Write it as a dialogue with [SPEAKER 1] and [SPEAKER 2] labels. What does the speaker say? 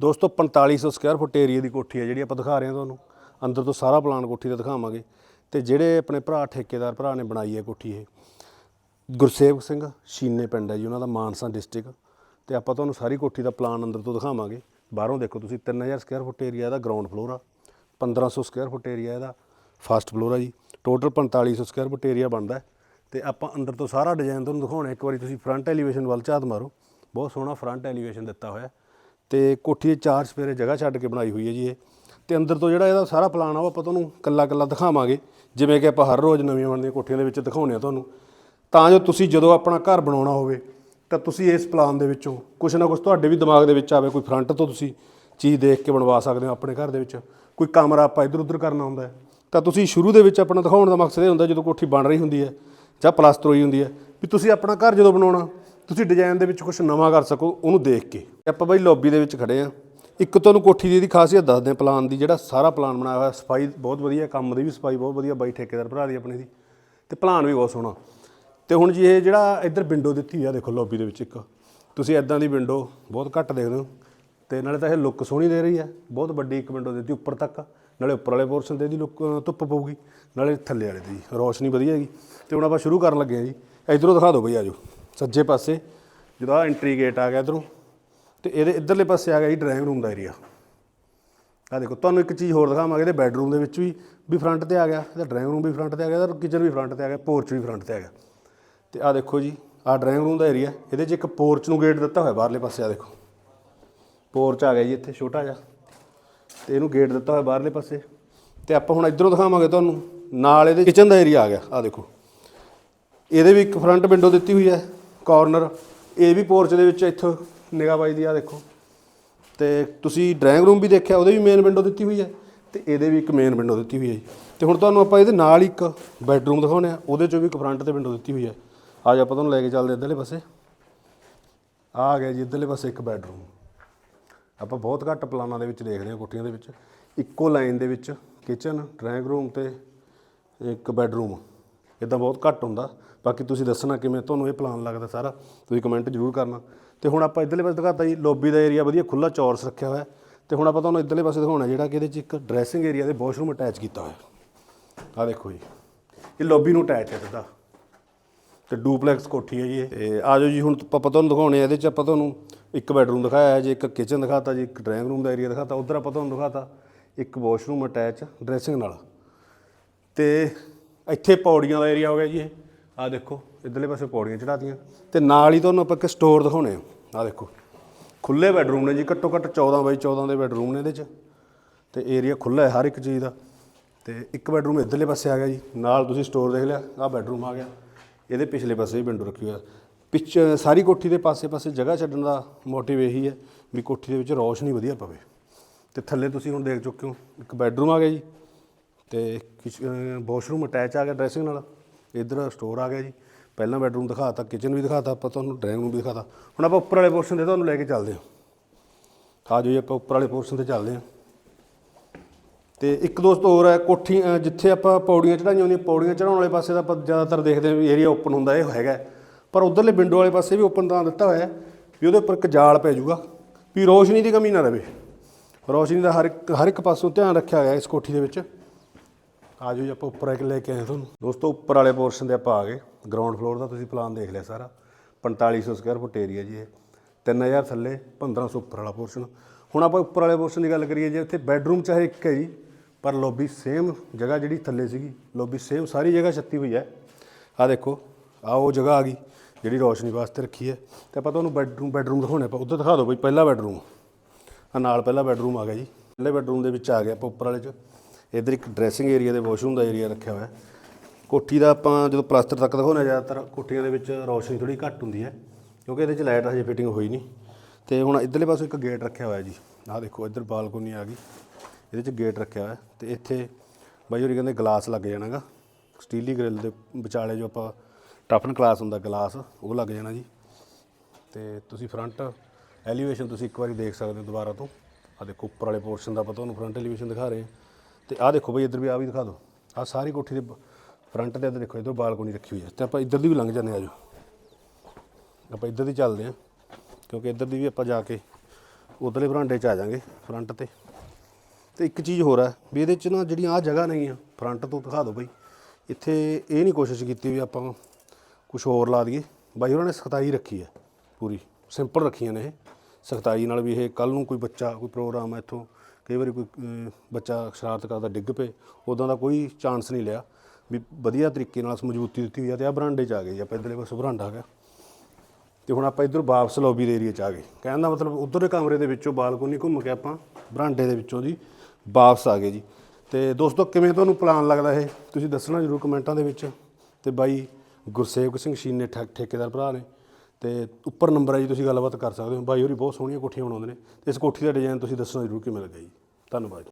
[SPEAKER 1] ਦੋਸਤੋ 4500 square foot area ਦੀ ਕੋਠੀ ਹੈ ਜਿਹੜੀ ਆਪਾਂ ਦਿਖਾ ਰਹੇ ਹਾਂ ਤੁਹਾਨੂੰ। ਅੰਦਰ ਤੋਂ ਸਾਰਾ ਪਲਾਨ ਕੋਠੀ ਦਾ ਦਿਖਾਵਾਂਗੇ। ਤੇ ਜਿਹੜੇ ਆਪਣੇ ਭਰਾ, ਠੇਕੇਦਾਰ ਭਰਾ ਨੇ ਬਣਾਈ ਹੈ ਕੋਠੀ ਇਹ, ਗੁਰਸੇਵਕ ਸਿੰਘ ਸ਼ੀਨੇ ਪਿੰਡ ਹੈ ਜੀ, ਉਹਨਾਂ ਦਾ ਮਾਨਸਾ ਡਿਸਟ੍ਰਿਕਟ ਤੇ ਆਪਾਂ ਤੁਹਾਨੂੰ ਸਾਰੀ ਕੋਠੀ ਦਾ ਪਲਾਨ ਅੰਦਰ ਤੋਂ ਦਿਖਾਵਾਂਗੇ। ਬਾਹਰੋਂ ਦੇਖੋ ਤੁਸੀਂ 3000 ਸਕੁਅਰ ਫੁੱਟ ਏਰੀਆ ਇਹਦਾ ਗਰਾਊਂਡ ਫਲੋਰ ਆ 1500 ਸਕੁਅਰ ਫੁੱਟ ਏਰੀਆ ਇਹਦਾ ਫਸਟ ਫਲੋਰ ਆ ਜੀ। ਟੋਟਲ 4500 ਸਕੁਅਰ ਫੁੱਟ ਏਰੀਆ ਬਣਦਾ ਹੈ। ਤੇ ਆਪਾਂ ਅੰਦਰ ਤੋਂ ਸਾਰਾ ਡਿਜ਼ਾਈਨ ਤੁਹਾਨੂੰ ਦਿਖਾਉਣਾ ਇੱਕ ਵਾਰੀ ਤੁਸੀਂ ਫਰੰਟ ਐਲੀਵੇਸ਼ਨ ਵੱਲ ਝਾਤ ਮਾਰੋ। ਬਹੁਤ ਸੋਹਣਾ ਫਰੰਟ ਐਲੀਵੇਸ਼ਨ ਦਿੱਤਾ ਹੋਇਆ ਤੇ ਕੋਠੀ ਦੇ ਚਾਰ ਸਪੇਰੇ ਜਗ੍ਹਾ ਛੱਡ ਕੇ ਬਣਾਈ ਹੋਈ ਹੈ ਜੀ ਇਹ। ਤੇ ਅੰਦਰ ਤੋਂ ਜਿਹੜਾ ਇਹਦਾ ਸਾਰਾ ਪਲਾਨ ਆ, ਉਹ ਆਪਾਂ ਤੁਹਾਨੂੰ ਕੱਲਾ ਕੱਲਾ ਦਿਖਾਵਾਂਗੇ। ਜਿਵੇਂ ਕਿ ਆਪਾਂ ਹਰ ਰੋਜ਼ ਨਵੀਆਂ ਬਣਦੀਆਂ ਕੋਠੀਆਂ ਦੇ ਵਿੱਚ ਦਿਖਾਉਂਦੇ ਆ ਤੁਹਾਨੂੰ। ਤਾਂ ਜੋ ਤੁਸੀਂ ਜਦੋਂ ਆਪਣਾ ਘਰ ਬਣਾਉਣਾ ਹੋਵੇ, ਤਾਂ ਤੁਸੀਂ ਇਸ ਪਲਾਨ ਦੇ ਵਿੱਚੋਂ ਕੁਝ ਨਾ ਕੁਝ ਤੁਹਾਡੇ ਵੀ ਦਿਮਾਗ ਦੇ ਵਿੱਚ ਆਵੇ, ਕੋਈ ਫਰੰਟ ਤੋਂ ਤੁਸੀਂ ਚੀਜ਼ ਦੇਖ ਕੇ ਬਣਵਾ ਸਕਦੇ ਹੋ ਆਪਣੇ ਘਰ ਦੇ ਵਿੱਚ। ਕੋਈ ਕਮਰਾ ਆਪਾਂ ਇੱਧਰ ਉੱਧਰ ਕਰਨਾ ਹੁੰਦਾ ਹੈ। ਤਾਂ ਤੁਸੀਂ ਸ਼ੁਰੂ ਦੇ ਵਿੱਚ ਆਪਣਾ ਦਿਖਾਉਣ ਦਾ ਮਕਸਦ ਇਹ ਹੁੰਦਾ ਜਦੋਂ ਕੋਠੀ ਬਣ ਰਹੀ ਹੁੰਦੀ ਹੈ ਜਾਂ ਪਲਸਤਰ ਹੋਈ ਹੁੰਦੀ ਹੈ, ਵੀ ਤੁਸੀਂ ਆਪਣਾ ਘਰ ਜਦੋਂ ਬਣਾਉਣਾ ਤੁਸੀਂ ਡਿਜ਼ਾਈਨ ਦੇ ਵਿੱਚ ਕੁਝ ਨਵਾਂ ਕਰ ਸਕੋ, ਉਹਨੂੰ ਦੇਖ ਕੇ। ਆਪਾਂ ਬਾਈ ਲੌਬੀ ਦੇ ਵਿੱਚ ਖੜੇ ਆ। ਇੱਕ ਤੁਹਾਨੂੰ ਕੋਠੀ ਦੀ ਇਹਦੀ ਖਾਸੀਅਤ ਦੱਸਦੇ ਹਾਂ ਪਲਾਨ ਦੀ, ਜਿਹੜਾ ਸਾਰਾ ਪਲਾਨ ਬਣਾਇਆ ਹੋਇਆ, ਸਫ਼ਾਈ ਬਹੁਤ ਵਧੀਆ, ਕੰਮ ਦੀ ਵੀ ਸਫ਼ਾਈ ਬਹੁਤ ਵਧੀਆ, ਬਾਈ ਠੇਕੇਦਾਰ ਭਰਾ ਦੀ ਆਪਣੇ ਦੀ। ਤੇ ਪਲਾਨ ਵੀ ਬਹੁਤ ਸੋਹਣਾ। ਤੇ ਹੁਣ ਜੀ ਇਹ ਜਿਹੜਾ ਇੱਧਰ ਵਿੰਡੋ ਦਿੱਤੀ ਆ, ਦੇਖੋ ਲੌਬੀ ਦੇ ਵਿੱਚ ਇੱਕ। ਤੁਸੀਂ ਐਦਾਂ ਦੀ ਵਿੰਡੋ ਬਹੁਤ ਘੱਟ ਦੇਖਦੇ ਹੋ। ਤੇ ਨਾਲੇ ਤਾਂ ਇਹ ਲੁੱਕ ਸੋਹਣੀ ਦੇ ਰਹੀ ਹੈ ਬਹੁਤ ਵੱਡੀ ਇੱਕ ਵਿੰਡੋ ਦਿੱਤੀ ਉੱਪਰ ਤੱਕ। ਨਾਲੇ ਉੱਪਰ ਵਾਲੇ ਪੋਰਸ਼ਨ ਤੇ ਇਹਦੀ ਲੁੱਕ ਧੁੱਪ ਪਊਗੀ। ਨਾਲੇ ਥੱਲੇ ਵਾਲੇ ਦੀ ਰੋਸ਼ਨੀ ਵਧੀਆ ਹੈਗੀ। ਤੇ ਹੁਣ ਆਪਾਂ ਸ਼ੁਰੂ ਕਰਨ ਲੱਗੇ ਹਾਂ ਜੀ। ਇਧਰੋਂ ਦਿਖਾ ਦਿਓ ਬਈ ਆਜੋ ਸੱਜੇ ਪਾਸੇ ਜਦੋਂ ਆ ਐਂਟਰੀ ਗੇਟ ਆ ਗਿਆ ਇਧਰੋਂ, ਤੇ ਇਹਦੇ ਇਧਰਲੇ ਪਾਸੇ ਆ ਗਿਆ ਜੀ ਡਰਾਇੰਗ ਰੂਮ ਦਾ ਏਰੀਆ ਆ ਦੇਖੋ, ਤੁਹਾਨੂੰ ਇੱਕ ਚੀਜ਼ ਹੋਰ ਦਿਖਾਵਾਂਗੇ, ਇਹਦੇ ਬੈੱਡਰੂਮ ਦੇ ਵਿੱਚ ਵੀ ਵੀ ਫਰੰਟ ਤੇ ਆ ਗਿਆ, ਇਹਦਾ ਡਰਾਇੰਗ ਰੂਮ ਵੀ ਫਰੰਟ ਤੇ ਆ ਗਿਆ, ਇਹਦਾ ਕਿਚਨ ਵੀ ਫਰੰਟ ਤੇ ਆ ਗਿਆ ਪੋਰਚ ਵੀ ਫਰੰਟ ਤੇ ਆ ਗਿਆ। ਤੇ ਆ ਦੇਖੋ ਜੀ ਆ ਡਰਾਇੰਗ ਰੂਮ ਦਾ ਏਰੀਆ ਇਹਦੇ 'ਚ ਇੱਕ ਪੋਰਚ ਨੂੰ ਗੇਟ ਦਿੱਤਾ ਹੋਇਆ, ਬਾਹਰਲੇ ਪਾਸੇ ਆ ਦੇਖੋ। ਪੋਰਚ ਆ ਗਿਆ ਜੀ ਇੱਥੇ, ਛੋਟਾ ਜਿਹਾ। ਤੇ ਇਹਨੂੰ ਗੇਟ ਦਿੱਤਾ ਹੋਇਆ ਬਾਹਰਲੇ ਪਾਸੇ। ਤੇ ਆਪਾਂ ਹੁਣ ਇਧਰੋਂ ਦਿਖਾਵਾਂਗੇ ਤੁਹਾਨੂੰ, ਨਾਲ ਇਹਦੇ ਕਿਚਨ ਦਾ ਏਰੀਆ ਆ ਗਿਆ ਆ ਦੇਖੋ। ਇਹਦੇ ਵੀ ਇੱਕ ਫਰੰਟ ਵਿੰਡੋ ਦਿੱਤੀ ਹੋਈ ਹੈ। ਕਾਰਨਰ ਇਹ ਵੀ ਪੋਰਚ ਦੇ ਵਿੱਚ ਇੱਥੋਂ ਨਿਗਾਹ ਵੱਜਦੀ ਆ ਦੇਖੋ। ਤੇ ਤੁਸੀਂ ਡਰਾਇੰਗ ਰੂਮ ਵੀ ਦੇਖਿਆ, ਉਹਦੇ ਵੀ ਮੇਨ ਵਿੰਡੋ ਦਿੱਤੀ ਹੋਈ ਹੈ ਤੇ ਇਹਦੇ ਵੀ ਇੱਕ ਮੇਨ ਵਿੰਡੋ ਦਿੱਤੀ ਹੋਈ ਹੈ ਜੀ। ਤੇ ਹੁਣ ਤੁਹਾਨੂੰ ਆਪਾਂ ਇਹਦੇ ਨਾਲ ਹੀ ਇੱਕ ਬੈੱਡਰੂਮ ਦਿਖਾਉਂਦੇ ਆ, ਉਹਦੇ ਚੋਂ ਵੀ ਇੱਕ ਫਰੰਟ ਤੇ ਵਿੰਡੋ ਦਿੱਤੀ ਹੋਈ ਹੈ। ਅੱਜ ਆਪਾਂ ਤੁਹਾਨੂੰ ਲੈ ਕੇ ਚੱਲਦੇ ਇੱਧਰਲੇ ਪਾਸੇ। ਆਹ ਆ ਗਿਆ ਜੀ ਇੱਧਰਲੇ ਪਾਸੇ ਇੱਕ ਬੈੱਡਰੂਮ ਆਪਾਂ ਬਹੁਤ ਘੱਟ ਪਲਾਨਾਂ ਦੇ ਵਿੱਚ ਦੇਖਦੇ ਹਾਂ, ਕੋਠੀਆਂ ਦੇ ਵਿੱਚ। ਇੱਕੋ ਲਾਈਨ ਦੇ ਵਿੱਚ ਕਿਚਨ ਡਰਾਇੰਗ ਰੂਮ ਤੇ ਇੱਕ ਬੈੱਡਰੂਮ ਇਦਾਂ ਬਹੁਤ ਘੱਟ ਹੁੰਦਾ। ਬਾਕੀ ਤੁਸੀਂ ਦੱਸਣਾ ਕਿਵੇਂ, ਤੁਹਾਨੂੰ ਇਹ ਪਲਾਨ ਲੱਗਦਾ ਸਾਰਾ, ਤੁਸੀਂ ਕਮੈਂਟ ਜ਼ਰੂਰ ਕਰਨਾ। ਤੇ ਹੁਣ ਆਪਾਂ ਇੱਧਰਲੇ ਪਾਸੇ ਦਿਖਾਤਾ ਜੀ ਲੌਬੀ ਦਾ ਏਰੀਆ ਵਧੀਆ ਖੁੱਲਾ ਚੌਰਸ ਰੱਖਿਆ ਹੋਇਆ। ਤੇ ਹੁਣ ਆਪਾਂ ਤੁਹਾਨੂੰ ਇੱਧਰਲੇ ਪਾਸੇ ਦਿਖਾਉਣਾ ਜਿਹੜਾ ਕਿ ਇਹਦੇ 'ਚ ਇੱਕ ਡਰੈਸਿੰਗ ਏਰੀਆ ਦੇ ਵਾਸ਼ਰੂਮ ਅਟੈਚ ਕੀਤਾ ਹੋਇਆ। ਆ ਦੇਖੋ ਜੀ, ਇਹ ਲੌਬੀ ਨੂੰ ਅਟੈਚ ਹੈ ਸਿੱਧਾ ਤੇ ਡੂਪਲੈਕਸ ਕੋਠੀ ਹੈ ਜੀ ਇਹ। ਤੇ ਆ ਜਾਓ ਜੀ, ਹੁਣ ਆਪਾਂ ਤੁਹਾਨੂੰ ਦਿਖਾਉਣੇ ਆ, ਇਹਦੇ ਚ ਆਪਾਂ ਤੁਹਾਨੂੰ ਇੱਕ ਬੈਡਰੂਮ ਦਿਖਾਇਆ ਹੈ ਜੀ, ਇੱਕ ਕਿਚਨ ਦਿਖਾਤਾ ਜੀ, ਇੱਕ ਡਰਾਇੰਗ ਰੂਮ ਦਾ ਏਰੀਆ ਦਿਖਾਤਾ। ਉਧਰ ਆਪਾਂ ਤੁਹਾਨੂੰ ਦਿਖਾਤਾ, ਇੱਕ ਵਾਸ਼ਰੂਮ ਅਟੈਚ ਡਰੈਸਿੰਗ ਨਾਲ। ਤੇ ਇੱਥੇ ਪੌੜੀਆਂ ਦਾ ਏਰੀਆ ਹੋ ਗਿਆ ਜੀ ਇਹ। ਆ ਦੇਖੋ, ਇਧਰਲੇ ਪਾਸੇ ਪੌੜੀਆਂ ਚੜਾਤੀਆਂ ਤੇ ਨਾਲ ਹੀ ਤੁਹਾਨੂੰ ਆਪਾਂ ਇੱਕ ਸਟੋਰ ਦਿਖਾਉਣੇ ਆ। ਆ ਦੇਖੋ ਖੁੱਲੇ ਬੈਡਰੂਮ ਨੇ ਜੀ, ਘੱਟੋ ਘੱਟ 14 ਬਾਈ 14 ਦੇ ਬੈਡਰੂਮ ਨੇ ਇਹਦੇ ਚ। ਤੇ ਏਰੀਆ ਖੁੱਲਾ ਹੈ ਹਰ ਇੱਕ ਚੀਜ਼ ਦਾ। ਤੇ ਇੱਕ ਬੈਡਰੂਮ ਇਧਰਲੇ ਪਾਸੇ ਆ ਗਿਆ ਜੀ। ਨਾਲ ਤੁਸੀਂ ਸਟੋਰ ਦੇਖ ਲਿਆ, ਆਹ ਬੈਡਰੂਮ ਆ ਗਿਆ। ਇਹਦੇ ਪਿਛਲੇ ਪਾਸੇ ਵੀ ਵਿੰਡੋ ਰੱਖੀ ਹੋਈ ਹੋਇਆ ਪਿੱਛ, ਸਾਰੀ ਕੋਠੀ ਦੇ ਪਾਸੇ-ਪਾਸੇ ਜਗ੍ਹਾ ਛੱਡਣ ਦਾ ਮੋਟਿਵ ਇਹੀ ਹੈ ਵੀ ਕੋਠੀ ਦੇ ਵਿੱਚ ਰੌਸ਼ਨੀ ਵਧੀਆ ਪਵੇ। ਤੇ ਥੱਲੇ ਤੁਸੀਂ ਹੁਣ ਦੇਖ ਚੁੱਕੇ ਹੋ, ਇੱਕ ਬੈਡਰੂਮ ਆ ਗਿਆ ਜੀ। ਤੇ ਵਾਸ਼ਰੂਮ ਅਟੈਚ ਆ ਗਿਆ ਡਰੈਸਿੰਗ ਨਾਲ। ਇੱਧਰ ਸਟੋਰ ਆ ਗਿਆ ਜੀ। ਪਹਿਲਾਂ ਬੈਡਰੂਮ ਦਿਖਾਤਾ ਕਿਚਨ ਵੀ ਦਿਖਾਤਾ, ਆਪਾਂ ਤੁਹਾਨੂੰ ਡਰਾਇੰਗ ਰੂਮ ਵੀ ਦਿਖਾਤਾ। ਹੁਣ ਆਪਾਂ ਉੱਪਰ ਵਾਲੇ ਪੋਰਸ਼ਨ ਤੇ ਤੁਹਾਨੂੰ ਲੈ ਕੇ ਚੱਲਦੇ ਹਾਂ। ਆ ਜੀ, ਆਪਾਂ ਉੱਪਰ ਵਾਲੇ ਪੋਰਸ਼ਨ ਤੇ ਚੱਲਦੇ ਹਾਂ। ਤੇ ਇੱਕ ਦੋਸਤ ਹੋਰ ਹੈ, ਕੋਠੀ ਜਿੱਥੇ ਆਪਾਂ ਪੌੜੀਆਂ ਚੜਾਈਆਂ ਹੁੰਦੀਆਂ, ਪੌੜੀਆਂ ਚੜਾਉਣ ਵਾਲੇ ਪਾਸੇ ਤਾਂ ਆਪਾਂ ਜ਼ਿਆਦਾਤਰ ਦੇਖਦੇ ਵੀ ਏਰੀਆ ਓਪਨ ਹੁੰਦਾ, ਇਹ ਹੈਗਾ। ਪਰ ਉਧਰਲੇ ਵਿੰਡੋ ਵਾਲੇ ਪਾਸੇ ਵੀ ਓਪਨ ਤਾਂ ਦਿੱਤਾ ਹੋਇਆ ਵੀ ਉਹਦੇ ਉੱਪਰ ਇੱਕ ਜਾਲ ਪੈ ਜਾਊਗਾ, ਵੀ ਰੋਸ਼ਨੀ ਦੀ ਕਮੀ ਨਾ ਰਵੇ। ਰੋਸ਼ਨੀ ਦਾ ਹਰ ਇੱਕ ਹਰ ਇੱਕ ਪਾਸੋਂ ਧਿਆਨ ਰੱਖਿਆ ਗਿਆ ਇਸ ਕੋਠੀ ਦੇ ਵਿੱਚ। ਆ ਜੀ, ਆਪਾਂ ਉੱਪਰ ਇੱਕ ਲੈ ਕੇ ਆਏ ਤੁਹਾਨੂੰ। ਦੋਸਤੋ, ਉੱਪਰ ਵਾਲੇ ਪੋਰਸ਼ਨ ਤੇ ਆਪਾਂ ਆ ਗਏ। ਗਰਾਊਂਡ ਫਲੋਰ ਦਾ ਤੁਸੀਂ ਪਲਾਨ ਦੇਖ ਲਿਆ ਸਾਰਾ। 4500 ਸਕੁਅਰ ਫੁੱਟ ਏਰੀਆ ਜੀ ਇਹ। 3000 ਥੱਲੇ 1500 ਉੱਪਰ ਵਾਲਾ ਪੋਰਸ਼ਨ ਹੁਣ ਆਪਾਂ ਉੱਪਰ ਵਾਲੇ ਪੋਰਸ਼ਨ ਦੀ ਗੱਲ ਕਰੀਏ ਜੇ, ਇੱਥੇ ਬੈੱਡਰੂਮ ਚਾਹੇ ਇੱਕ ਹੈ ਜੀ, ਪਰ ਲੌਬੀ ਸੇਮ ਜਗ੍ਹਾ ਜਿਹੜੀ ਥੱਲੇ ਸੀਗੀ ਲੌਬੀ ਸੇਮ ਸਾਰੀ ਜਗ੍ਹਾ ਛੱਤੀ ਹੋਈ ਹੈ। ਆ ਦੇਖੋ ਆ ਉਹ ਜਗ੍ਹਾ ਆ ਗਈ, ਜਿਹੜੀ ਰੋਸ਼ਨੀ ਵਾਸਤੇ ਰੱਖੀ ਹੈ। ਤੇ ਆਪਾਂ ਤੁਹਾਨੂੰ ਬੈੱਡਰੂਮ ਬੈੱਡਰੂਮ ਦਿਖਾਉਣੇ ਆਪਾਂ ਉੱਧਰ ਦਿਖਾ ਦਿਓ ਬਈ, ਪਹਿਲਾ ਬੈੱਡਰੂਮ ਆ ਨਾਲ ਪਹਿਲਾ ਬੈੱਡਰੂਮ ਆ ਗਿਆ ਜੀ। ਪਹਿਲੇ ਬੈੱਡਰੂਮ ਦੇ ਵਿੱਚ ਆ ਗਿਆ ਆਪਾਂ ਉੱਪਰ ਵਾਲੇ 'ਚ। ਇੱਧਰ ਇੱਕ ਡਰੈਸਿੰਗ ਏਰੀਆ ਦੇ ਵਾਸ਼ਰੂਮ ਦਾ ਏਰੀਆ ਰੱਖਿਆ ਹੋਇਆ। ਹੈ ਕੋਠੀ ਦਾ ਆਪਾਂ ਜਦੋਂ ਪਲਾਸਟਰ ਤੱਕ ਦਿਖਾਉਂਦੇ ਹਾਂ, ਜ਼ਿਆਦਾਤਰ ਕੋਠੀਆਂ ਦੇ ਵਿੱਚ ਰੋਸ਼ਨੀ ਥੋੜੀ ਘੱਟ ਹੁੰਦੀ ਹੈ, ਕਿਉਂਕਿ ਇਹਦੇ 'ਚ ਲਾਈਟ ਹਜੇ ਫਿਟਿੰਗ ਹੋਈ ਨਹੀਂ। ਤੇ ਹੁਣ ਇੱਧਰਲੇ ਪਾਸੇ ਇੱਕ ਗੇਟ ਰੱਖਿਆ ਹੋਇਆ ਜੀ। ਆਹ ਦੇਖੋ, ਇੱਧਰ ਬਾਲਕੋਨੀ ਆ ਗਈ। ਇਹਦੇ 'ਚ ਗੇਟ ਰੱਖਿਆ ਹੋਇਆ। ਤੇ ਇੱਥੇ ਬਾਈ ਹੋਰੀ ਕਹਿੰਦੇ ਗਲਾਸ ਲੱਗ ਜਾਣਾਗਾ। ਸਟੀਲੀ ਗ੍ਰਿਲ ਦੇ ਵਿਚਾਲੇ ਜੋ ਆਪਾਂ ਟਫਨ ਗਲਾਸ ਹੁੰਦਾ, ਗਲਾਸ, ਉਹ ਲੱਗ ਜਾਣਾ ਜੀ। ਤੇ ਤੁਸੀਂ ਫਰੰਟ ਐਲੀਵੇਸ਼ਨ ਤੁਸੀਂ ਇੱਕ ਵਾਰੀ ਦੇਖ ਸਕਦੇ ਹੋ ਦੁਬਾਰਾ ਤੋਂ। ਆ ਦੇਖੋ, ਉੱਪਰ ਵਾਲੇ ਪੋਰਸ਼ਨ ਦਾ ਆਪਾਂ ਤੁਹਾਨੂੰ ਫਰੰਟ ਐਲੀਵੇਸ਼ਨ ਦਿਖਾ ਰਹੇ ਹਾਂ। ਤੇ ਆਹ ਦੇਖੋ ਬਈ, ਇੱਧਰ ਵੀ ਆ ਵੀ ਦਿਖਾ ਦਿਓ। ਆਹ ਸਾਰੀ ਕੋਠੀ ਦੇ ਫਰੰਟ ਤੇ ਇੱਧਰ ਦੇਖੋ, ਇੱਧਰ ਬਾਲਕੋਨੀ ਰੱਖੀ ਹੋਈ ਹੈ। ਤੇ ਆਪਾਂ ਇੱਧਰ ਦੀ ਵੀ ਲੰਘ ਜਾਂਦੇ ਆ ਜੋ ਆਪਾਂ ਇੱਧਰ ਦੀ ਚੱਲਦੇ ਹਾਂ, ਕਿਉਂਕਿ ਇੱਧਰ ਦੀ ਵੀ ਆਪਾਂ ਜਾ ਕੇ ਉਧਰਲੇ ਬਰਾਂਡੇ 'ਚ ਆ ਜਾਾਂਗੇ, ਫਰੰਟ ਤੇ। ਤੇ ਇੱਕ ਚੀਜ਼ ਹੋਰ ਹੈ ਵੀ ਇਹਦੇ 'ਚ ਨਾ ਜਿਹੜੀਆਂ ਆ ਜਗ੍ਹਾ ਨਹੀਂ ਆ, ਫਰੰਟ ਤੋਂ ਦਿਖਾ ਦਿਓ ਬਈ। ਇੱਥੇ ਇਹ ਨਹੀਂ ਕੋਸ਼ਿਸ਼ ਕੀਤੀ ਵੀ ਆਪਾਂ ਕੁਝ ਹੋਰ ਲਾ ਦਈਏ। ਬਾਈ, ਉਹਨਾਂ ਨੇ ਸਖਤਾਈ ਰੱਖੀ ਹੈ, ਪੂਰੀ। ਸਿੰਪਲ ਰੱਖੀਆਂ ਨੇ ਇਹ। ਸਖਤਾਈ ਨਾਲ ਵੀ ਇਹ ਕੱਲ ਨੂੰ ਕੋਈ ਬੱਚਾ, ਕੋਈ ਪ੍ਰੋਗਰਾਮ ਹੈ ਇੱਥੋਂ, ਕਈ ਵਾਰੀ ਕੋਈ ਬੱਚਾ ਸ਼ਰਾਰਤ ਕਰਦਾ ਡਿੱਗ ਪਏ, ਉਦਾਂ ਦਾ ਕੋਈ ਚਾਂਸ ਨਹੀਂ ਲਿਆ ਵੀ ਵਧੀਆ ਤਰੀਕੇ ਨਾਲ ਮਜ਼ਬੂਤੀ ਦਿੱਤੀ ਹੋਈ ਆ ਤੇ ਆ ਬਰਾਂਡੇ 'ਚ ਆ ਗਏ ਜੀ ਆਪਾਂ ਇੱਧਰਲੇ ਪਾਸੇ ਬਰਾਂਡਾ ਹੈਗਾ। ਤੇ ਹੁਣ ਆਪਾਂ ਇੱਧਰ ਵਾਪਸ ਲੌਬੀ ਦੇ ਏਰੀਆ 'ਚ ਆ ਗਏ। ਕਹਿਣ ਦਾ ਮਤਲਬ ਉਧਰ ਦੇ ਕਮਰੇ ਦੇ ਵਿੱਚੋਂ ਬਾਲਕੋਨੀ ਘੁੰਮ ਕੇ ਆਪਾਂ ਬਰਾਂਡੇ ਦੇ ਵਿੱਚੋਂ ਜੀ ਵਾਪਸ ਆ ਗਏ ਜੀ। ਤੇ ਦੋਸਤੋ, ਕਿਵੇਂ ਤੁਹਾਨੂੰ ਪਲਾਨ ਲੱਗਦਾ ਇਹ? ਤੁਸੀਂ ਦੱਸਣਾ ਜਰੂਰ ਕਮੈਂਟਾਂ ਦੇ ਵਿੱਚ। ਤੇ ਬਾਈ ਗੁਰਸੇਵਕ ਸਿੰਘ ਸ਼ੀਨੇ ਠੇ- ਠੇਕੇਦਾਰ ਭਰਾ ਨੇ। ਤੇ ਉੱਪਰ ਨੰਬਰ ਹੈ ਜੀ ਤੁਸੀਂ ਗੱਲਬਾਤ ਕਰ ਸਕਦੇ ਹੋ। ਬਾਈ ਹੋਰੀ ਬਹੁਤ ਸੋਹਣੀਆਂ ਕੋਠੀਆਂ ਬਣਾਉਂਦੇ ਨੇ। ਤੇ ਇਸ ਕੋਠੀ ਦਾ ਡਿਜ਼ਾਈਨ ਤੁਸੀਂ ਦੱਸਣਾ ਜਰੂਰ ਕਿਵੇਂ ਲੱਗਾ ਜੀ। ਧੰਨਵਾਦ